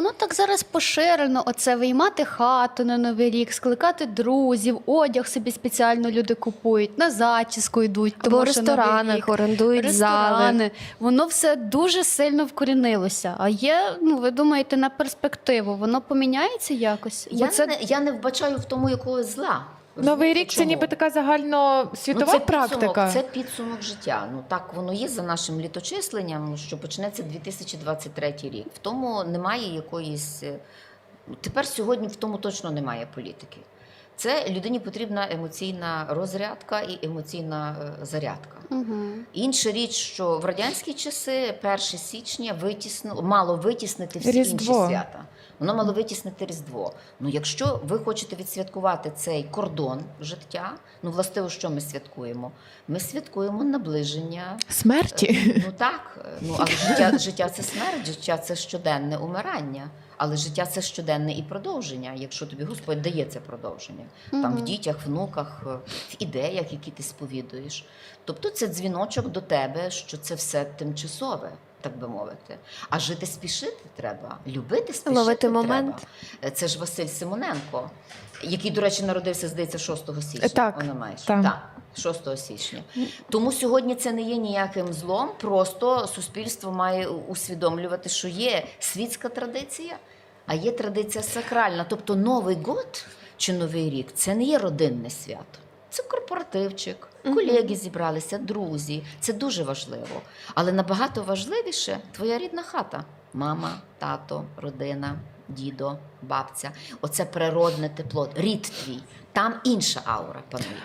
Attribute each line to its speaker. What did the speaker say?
Speaker 1: Воно так зараз поширено. Оце виймати хату на новий рік, скликати друзів, одяг собі спеціально люди купують, на зачіску йдуть.
Speaker 2: Або в
Speaker 1: що Новий
Speaker 2: ресторанах
Speaker 1: рік.
Speaker 2: орендують зали.
Speaker 1: Ресторани. Воно все дуже сильно вкорінилося. А є, ну ви думаєте, на перспективу, воно поміняється якось? Бо
Speaker 3: Я,
Speaker 1: це
Speaker 3: не, я не вбачаю в тому якогось зла.
Speaker 4: Новий рік це ніби така загальносвітова
Speaker 3: ну, це
Speaker 4: практика.
Speaker 3: Підсумок, це підсумок життя. Ну так воно є за нашим літочисленням, що почнеться 2023 рік. В тому немає якоїсь. е, Тепер сьогодні в тому точно немає політики. Це людині потрібна емоційна розрядка і емоційна е, зарядка.
Speaker 1: Угу.
Speaker 3: Інша річ, що в радянські часи 1 січня витіснило, мало витіснити всі
Speaker 4: Різдво.
Speaker 3: інші свята. Воно мало витіснити Різдво. Ну, якщо ви хочете відсвяткувати цей кордон життя, ну властиво, що ми святкуємо? Ми святкуємо наближення.
Speaker 4: Смерті.
Speaker 3: Ну так, е, ну але життя, життя це смерть, життя це щоденне умирання. Але життя це щоденне і продовження, якщо тобі Господь дає це продовження. Там в дітях, внуках, е, в ідеях, які ти сповідуєш. Тобто це дзвіночок до тебе, що це все тимчасове, так би мовити. А жити спішити треба, любити спішити
Speaker 2: Ловити
Speaker 3: треба.
Speaker 2: момент.
Speaker 3: Це ж Василь Симоненко, який, до речі, народився, здається, 6 січня.
Speaker 4: Так,
Speaker 3: Вона маєш.
Speaker 4: так.
Speaker 3: так. 6 січня. Тому сьогодні це не є ніяким злом, просто суспільство має усвідомлювати, що є світська традиція, а є традиція сакральна. Тобто Новий год чи Новий рік це не є родинне свято. Корпоративчик, колеги зібралися, друзі. Це дуже важливо. Але набагато важливіше твоя рідна хата: мама, тато, родина, дідо, бабця. Оце природне тепло, рід твій. Там інша аура панує.